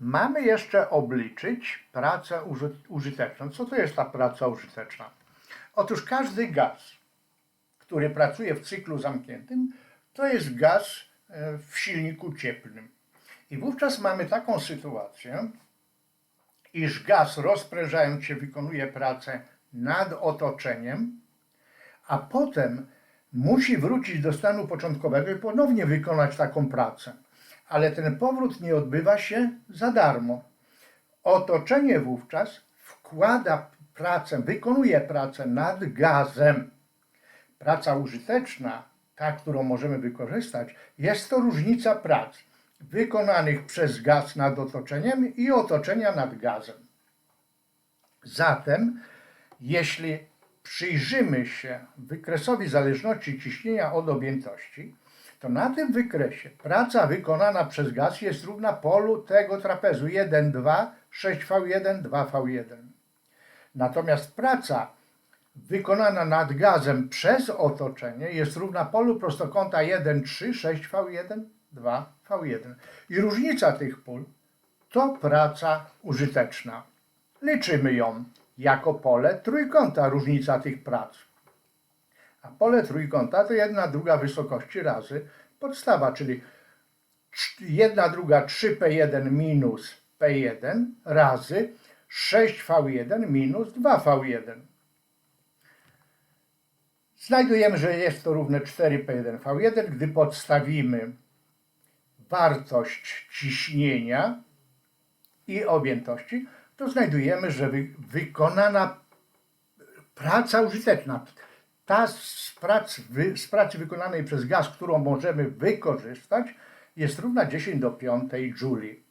mamy jeszcze obliczyć pracę uży- użyteczną. Co to jest ta praca użyteczna? Otóż każdy gaz, który pracuje w cyklu zamkniętym, to jest gaz e, w silniku cieplnym. I wówczas mamy taką sytuację, iż gaz rozprężając się wykonuje pracę nad otoczeniem, a potem musi wrócić do stanu początkowego i ponownie wykonać taką pracę. Ale ten powrót nie odbywa się za darmo. Otoczenie wówczas wkłada pracę, wykonuje pracę nad gazem. Praca użyteczna, ta, którą możemy wykorzystać, jest to różnica prac wykonanych przez gaz nad otoczeniem i otoczenia nad gazem. Zatem, jeśli przyjrzymy się wykresowi zależności ciśnienia od objętości, to na tym wykresie praca wykonana przez gaz jest równa polu tego trapezu 1, 2, 6V1, 2V1. Natomiast praca wykonana nad gazem przez otoczenie jest równa polu prostokąta 1, 3, 6V1, 2V1. I różnica tych pól to praca użyteczna. Liczymy ją jako pole trójkąta różnica tych prac. A pole trójkąta to jedna druga wysokości razy podstawa, czyli cz- jedna druga 3P1 minus P1 razy 6V1 minus 2V1. Znajdujemy, że jest to równe 4P1V1, gdy podstawimy wartość ciśnienia i objętości, to znajdujemy, że wy, wykonana praca użyteczna, ta z, prac, wy, z pracy wykonanej przez gaz, którą możemy wykorzystać, jest równa 10 do 5 Joule.